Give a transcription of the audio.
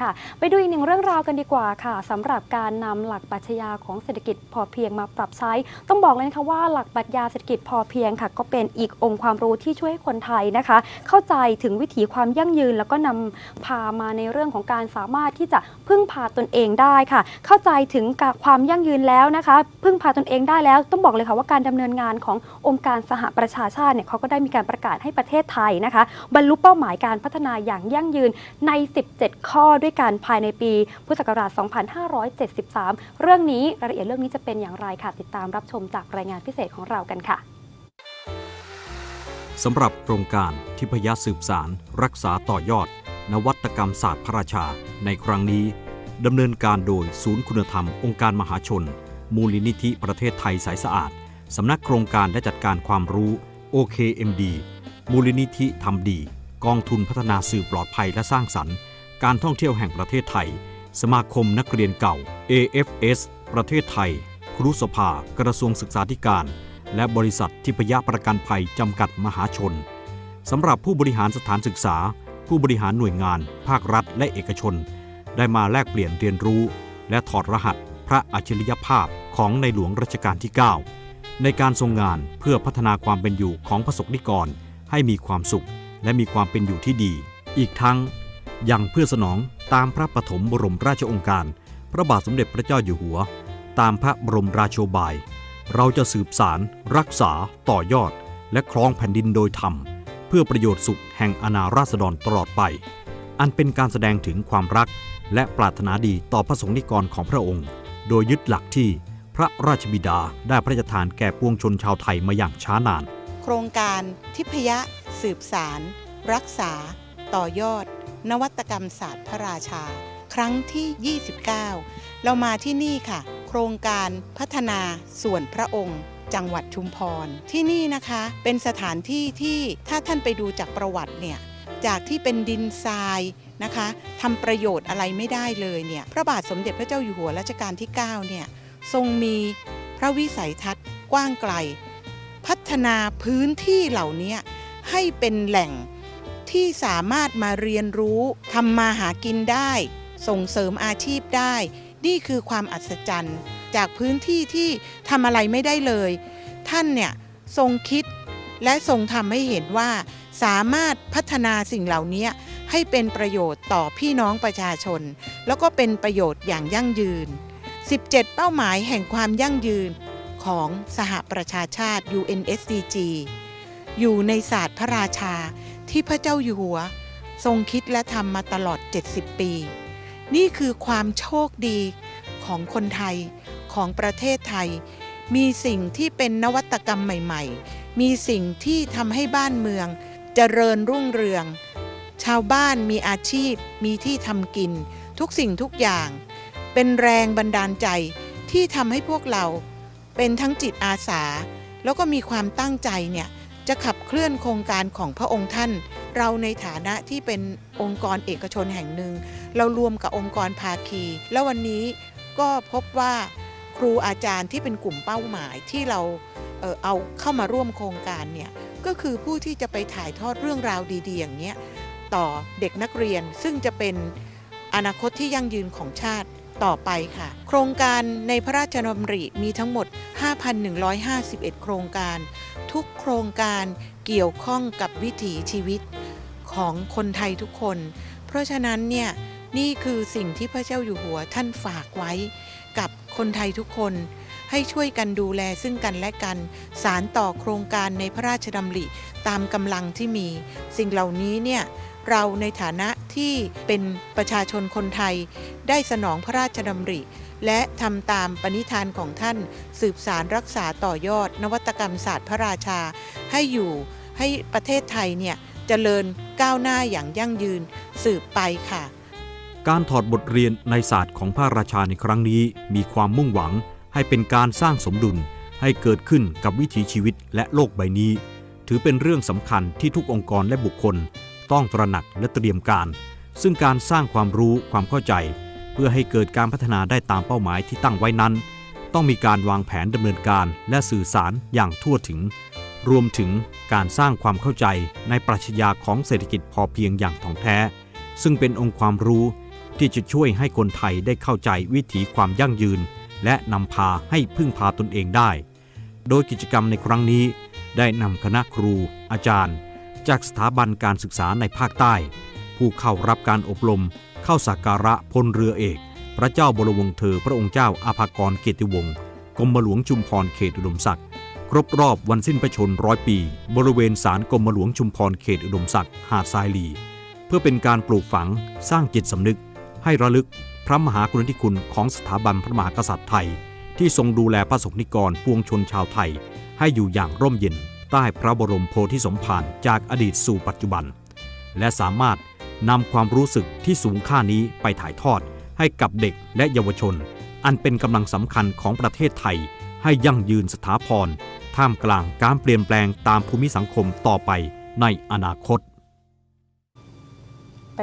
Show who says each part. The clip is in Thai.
Speaker 1: ค่ะ ไปดูอีกหนึ่งเรื่องราวกันดีกว่าค่ะสำหรับการนำหลักปรัชญาของเศรษฐกิจพอเพียงมาปรับใช้ ต้องบอกเลยนะคะว่าหลักปรัชญาเศรษฐกิจพอเพียงค่ะ ก็เป็นอีกองค์ความรู้ที่ช่วยให้คนไทยนะคะ เข้าใจถึงวิถีความยั่งยืน แล้วก็นำพามาในเรื่องของการสามารถที่จะพึ่งพาตนเองได้ค่ะ เข้าใจถึงความยั่งยืนแล้วนะคะ พึ่งพาตนเองได้แล้วต้องบอกเลยค่ะว่าการดำเนินงานขององค์การสหประชาชาติเนี่ยเขาก็ได้มีการประกาศให้ประเทศไทยนะคะ บรรลุเป้าหมายการพัฒนาอย่างยั่งยืนใน 17 ข้อด้วยกันภายในปี พุทธศักราช 2573 เรื่องนี้รายละเอียดเรื่องนี้จะเป็นอย่างไรค่ะ ติดตามรับชมจากรายงานพิเศษของเรากันค่ะ
Speaker 2: สำหรับโครงการทิพยสืบสาร รักษาต่อยอด นวัตกรรมศาสตร์พระราชา ในครั้งนี้ดำเนินการโดยศูนย์คุณธรรม องค์การมหาชน มูลนิธิประเทศไทยสายสะอาด สำนักโครงการและจัดการความรู้ OKMD มูลนิธิทำดี กองทุนพัฒนาสื่อปลอดภัยและสร้างสรรค์ การท่องเที่ยวแห่งประเทศไทย สมาคมนักเรียนเก่า AFS ประเทศไทย ครุสภา กระทรวงศึกษาธิการ และบริษัททิพยประกันภัยจำกัดมหาชนสำหรับผู้บริหารสถานศึกษา ผู้บริหารหน่วยงาน ภาครัฐและเอกชน ได้มาแลกเปลี่ยนเรียนรู้ และถอดรหัสพระอัจฉริยภาพของในหลวงรัชกาลที่ 9 ในการทรงงานเพื่อพัฒนาความเป็นอยู่ของประสบนิกรให้มีความสุข และมีความเป็นอยู่ที่ดี อีกทั้ง ยังเพื่อสนองตามพระปฐมบรมราชองการ พระบาทสมเด็จพระเจ้าอยู่หัว ตามพระบรมราโชบาย เราจะสืบสาร รักษา ต่อยอด และครองแผ่นดินโดยธรรม เพื่อประโยชน์สุขแห่งอาณาราษฎรตลอดไป อันเป็นการแสดงถึงความรัก และปรารถนาดีต่อพระสงฆ์นิกรของพระองค์ โดยยึดหลักที่พระราชบิดาได้พระราชทานแก่ปวงชนชาวไทยมาอย่างช้านาน
Speaker 3: โครงการทิพยะ สืบสาร รักษา ต่อยอด นวัตกรรมศาสตร์พระราชา ครั้งที่ 29 เรามาที่นี่ค่ะ โครงการพัฒนาส่วนพระองค์จังหวัดชุมพร ที่นี่นะคะเป็นสถานที่ที่ถ้าท่านไปดูจากประวัติเนี่ยจากที่เป็นดินทรายนะคะทำประโยชน์อะไรไม่ได้เลยเนี่ยพระบาทสมเด็จพระเจ้าอยู่หัวรัชกาลที่9เนี่ยทรงมีพระวิสัยทัศน์กว้างไกล พัฒนาพื้นที่เหล่านี้ให้เป็นแหล่ง ที่สามารถมาเรียนรู้ทำมาหากินได้ ส่งเสริมอาชีพได้ นี่คือความอัศจรรย์ จากพื้นที่ที่ทำอะไรไม่ได้เลย ท่านเนี่ยทรงคิดและทรงทำให้เห็นว่า สามารถพัฒนาสิ่งเหล่านี้ให้เป็นประโยชน์ต่อพี่น้องประชาชน แล้วก็เป็นประโยชน์อย่างยั่งยืน 17 เป้าหมายแห่งความยั่งยืนของสหประชาชาติ UNSDG อยู่ในศาสตร์พระราชา ที่พระเจ้าอยู่หัว ทรงคิดและทำมาตลอด 70 ปี นี่คือความโชคดีของคนไทยของประเทศไทย มีสิ่งที่เป็นนวัตกรรมใหม่ ๆ มีสิ่งที่ทำให้บ้านเมืองเจริญรุ่งเรือง ชาวบ้านมีอาชีพ มีที่ทำกิน ทุกสิ่งทุกอย่าง เป็นแรงบันดาลใจที่ทำให้พวกเรา เป็นทั้งจิตอาสา แล้วก็มีความตั้งใจเนี่ย จะขับเคลื่อนโครงการของพระองค์ท่าน เราในฐานะที่เป็นองค์กรเอกชนแห่งหนึ่ง เรารวมกับองค์กรภาคี แล้ววันนี้ก็พบว่าครูอาจารย์ที่เป็นกลุ่มเป้าหมายที่เราเออเอาเข้ามาร่วมโครงการเนี่ยก็คือผู้ที่จะไปถ่ายทอดเรื่องราวดีๆ อย่างเนี้ยต่อเด็กนักเรียนซึ่งจะเป็นอนาคตที่ยั่งยืนของชาติต่อไปค่ะ โครงการในพระราชดำริมีทั้งหมด 5,151 โครงการ ทุกโครงการเกี่ยวข้องกับวิถีชีวิตของคนไทยทุกคน เพราะฉะนั้นเนี่ยนี่คือสิ่งที่พระเจ้าอยู่หัวท่านฝากไว้กับคนไทยทุกคน ให้ช่วยกันดูแลซึ่งกันและกัน สารต่อโครงการในพระราชดำริตามกำลังที่มี สิ่งเหล่านี้เนี่ยเราในฐานะที่เป็นประชาชนคนไทย ได้สนองพระราชดำริ และทำตามปณิธานของท่าน สืบสารรักษาต่อยอด นวัตกรรมศาสตร์พระราชา ให้อยู่ให้ประเทศไทยเนี่ยเจริญก้าวหน้าอย่างยั่งยืนสืบไปค่ะ
Speaker 2: การถอดบทเรียนในศาสตร์ของพระราชาในครั้งนี้ มีความมุ่งหวังให้เป็นการสร้างสมดุลให้เกิดขึ้นกับวิถีชีวิตและโลกใบนี้ ถือเป็นเรื่องสำคัญที่ทุกองค์กรและบุคคล ต้องตระหนักและเตรียมการ ซึ่งการสร้างความรู้ความเข้าใจ เพื่อให้เกิดการพัฒนาได้ตามเป้าหมายที่ตั้งไว้นั้น ต้องมีการวางแผนดำเนินการและสื่อสารอย่างทั่วถึง รวมถึงการสร้างความเข้าใจในปรัชญาของเศรษฐกิจพอเพียงอย่างถ่องแท้ ซึ่งเป็นองค์ความรู้ที่จะช่วยให้คนไทยได้เข้าใจวิถีความยั่งยืน และนำพาให้พึ่งพาตนเองได้ โดยกิจกรรมในครั้งนี้ได้นำคณะครู อาจารย์ จากสถาบันการศึกษาในภาคใต้ ผู้เข้ารับการอบรม เข้าสักการะพลเรือเอก พระเจ้าบรวงศ์เธอพระองค์เจ้าอาภากรเกติวงศ์กรมหลวงชุมพรเขตอุดมศักดิ์ครบรอบวันสิ้นพระชนร้อยปี บริเวณศาลกรมหลวงชุมพรเขตอุดมศักดิ์หาดทรายลี เพื่อเป็นการปลูกฝังสร้างจิตสำนึก ให้ระลึกพระมหากรุณาธิคุณของสถาบันพระมหากษัตริย์ไทย ที่ทรงดูแลพระสงฆ์นิกรปวงชนชาวไทย ให้อยู่อย่างร่มเย็น ใต้พระบรมโพธิสมภารจากอดีตสู่ปัจจุบัน และสามารถนำความรู้สึกที่สูงค่านี้ไปถ่ายทอดให้กับเด็กและเยาวชน อันเป็นกำลังสำคัญของประเทศไทย ให้ยั่งยืนสถาพรท่ามกลางการเปลี่ยนแปลงตามภูมิสังคมต่อไปในอนาคต